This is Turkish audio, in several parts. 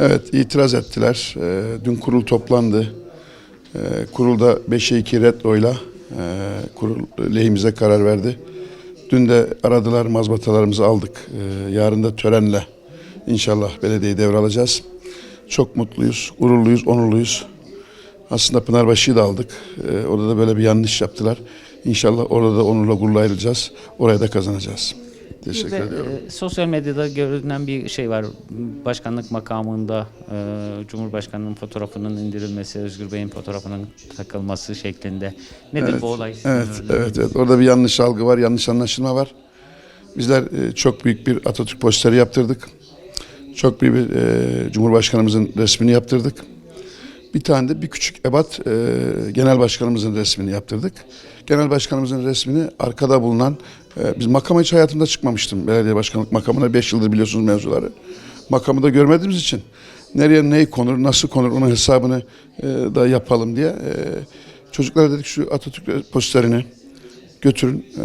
Evet, itiraz ettiler. Ee, dün kurul toplandı. Ee, kurulda 5'e 2 red oyla e, kurul lehimize karar verdi. Dün de aradılar, mazbatalarımızı aldık. Ee, yarın da törenle inşallah belediyeyi devralacağız. Çok mutluyuz, gururluyuz, onurluyuz. Aslında Pınarbaşı'yı da aldık. Ee, orada da böyle bir yanlış yaptılar. İnşallah orada da onurla gururla ayrılacağız. Orayı da kazanacağız. Teşekkür de, ediyorum. e, sosyal medyada görünen bir şey var. Başkanlık makamında e, Cumhurbaşkanının fotoğrafının indirilmesi, Özgür Bey'in fotoğrafının takılması şeklinde. Nedir Evet, bu olay? Evet, evet, evet. Orada bir yanlış algı var, yanlış anlaşılma var. Bizler e, çok büyük bir Atatürk posteri yaptırdık. Çok büyük bir e, Cumhurbaşkanımızın resmini yaptırdık. Bir tane de bir küçük ebat e, Genel Başkanımızın resmini yaptırdık. Genel Başkanımızın resmini arkada bulunan, e, biz makama hiç hayatımda çıkmamıştım. Belediye Başkanlık makamına 5 yıldır biliyorsunuz mevzuları. Makamı da görmediğimiz için nereye neyi konur, nasıl konur onun hesabını e, da yapalım diye. E, çocuklara dedik şu Atatürk posterini götürün, e,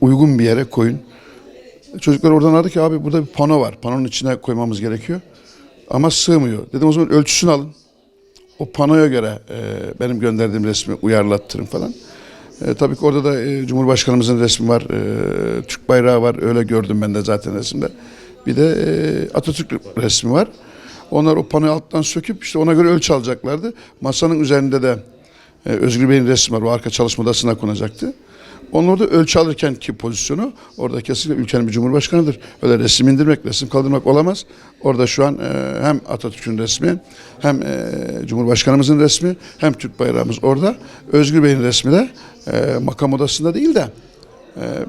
uygun bir yere koyun. Çocuklar oradan aradı ki abi burada bir pano var. Panonun içine koymamız gerekiyor. Ama sığmıyor. Dedim o zaman ölçüsünü alın. O panoya göre e, benim gönderdiğim resmi uyarlattırın falan. E, tabii ki orada da e, Cumhurbaşkanımızın resmi var. E, Türk bayrağı var. Öyle gördüm ben de zaten resimde. Bir de e, Atatürk resmi var. Onlar o panoyu alttan söküp işte ona göre ölçü alacaklardı. Masanın üzerinde de e, Özgür Bey'in resmi var. O arka çalışma odasına konacaktı. Onun orada ölçü alırken ki pozisyonu orada kesinlikle ülkenin bir cumhurbaşkanıdır. Öyle resim indirmek, resim kaldırmak olamaz. Orada şu an e, hem Atatürk'ün resmi hem e, Cumhurbaşkanımızın resmi hem Türk bayrağımız orada. Özgür Bey'in resmi de e, makam odasında değil de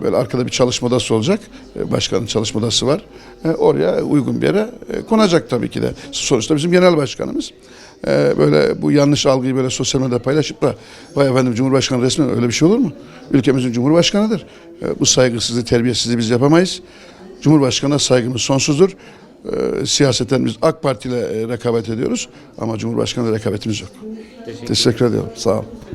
böyle arkada bir çalışma odası olacak. E, başkanın çalışma odası var. E, oraya uygun bir yere e, konacak tabii ki de. Sonuçta bizim genel başkanımız. Böyle bu yanlış algıyı böyle sosyal medyada paylaşıp da vay efendim Cumhurbaşkanı resmi öyle bir şey olur mu? Ülkemizin Cumhurbaşkanıdır. Bu saygısızlığı, terbiyesizliği biz yapamayız. Cumhurbaşkanına saygımız sonsuzdur. Siyaseten biz AK Parti ile e, rekabet ediyoruz ama Cumhurbaşkanı rekabetimiz yok. Teşekkür ediyorum. Sağ olun.